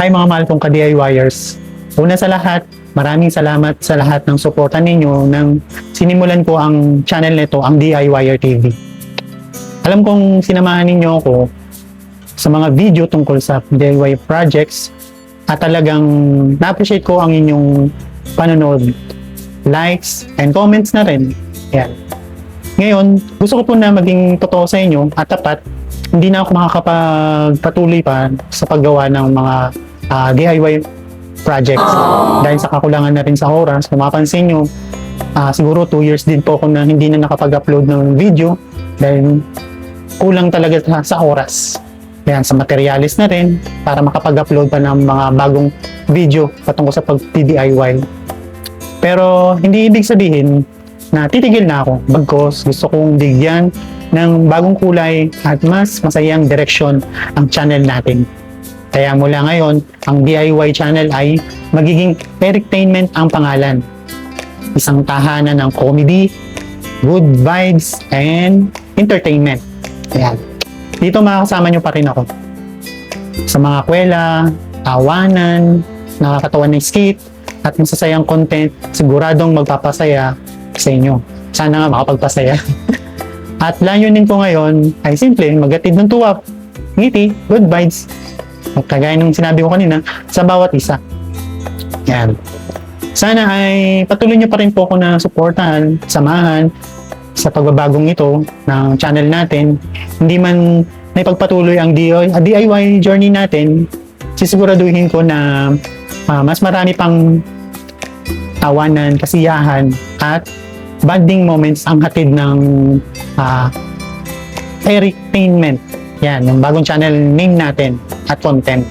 Hi mga mahal kong ka-DIYers. Una sa lahat, maraming salamat sa lahat ng suporta ninyo nang sinimulan ko ang channel nito, ang DIYer TV. Alam kong sinamahan ninyo ako sa mga video tungkol sa DIY projects at talagang na-appreciate ko ang inyong panonood, likes, and comments na rin. Yan. Ngayon, gusto ko po na maging totoo sa inyo at tapat hindi na ako makakapagpatuloy pa sa paggawa ng mga ah, DIY projects. Dahil sa kakulangan na rin sa oras, kung mapansin nyo, ah, siguro 2 years din po ako na hindi na nakapag-upload ng video dahil kulang talaga sa, sa oras. Yan, sa materialis na rin para makapag-upload pa ng mga bagong video patungkol sa pag-DIY. Pero hindi ibig sabihin na titigil na ako. Bagkos gusto kong bigyan ng bagong kulay at mas masayang direksyon ang channel natin. Kaya mula ngayon, ang DIY channel ay magiging Entertainment ang pangalan. Isang tahanan ng comedy, good vibes, and entertainment. Ayan. Dito makakasama nyo pa rin ako. Sa mga kwela, tawanan, nakakatawa ng skit, at masasayang content, siguradong magpapasaya sa inyo. Sana nga makapagpasaya. At layunin ko ngayon ay simple, magatid ng tuwa, ngiti, good vibes. Kagaya ng sinabi ko kanina, sa bawat isa. Yan. Sana ay patuloy niyo pa rin po ako na suportahan, samahan sa pagbabagong ito ng channel natin. Hindi man naipagpatuloy ang DIY, DIY journey natin, sisiguraduhin ko na ah, mas marami pang tawanan, kasiyahan, at bonding moments ang hatid ng ah, entertainment. Yan, yung bagong channel name natin at content.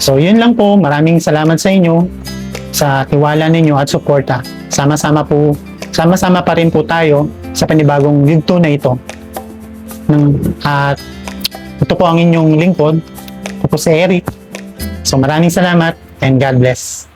So, yun lang po. Maraming salamat sa inyo sa tiwala ninyo at suporta. Sama-sama po, sama-sama pa rin po tayo sa panibagong yugto na ito. Nang, at ito po ang inyong lingkod. Ito po si Eric. So, maraming salamat and God bless.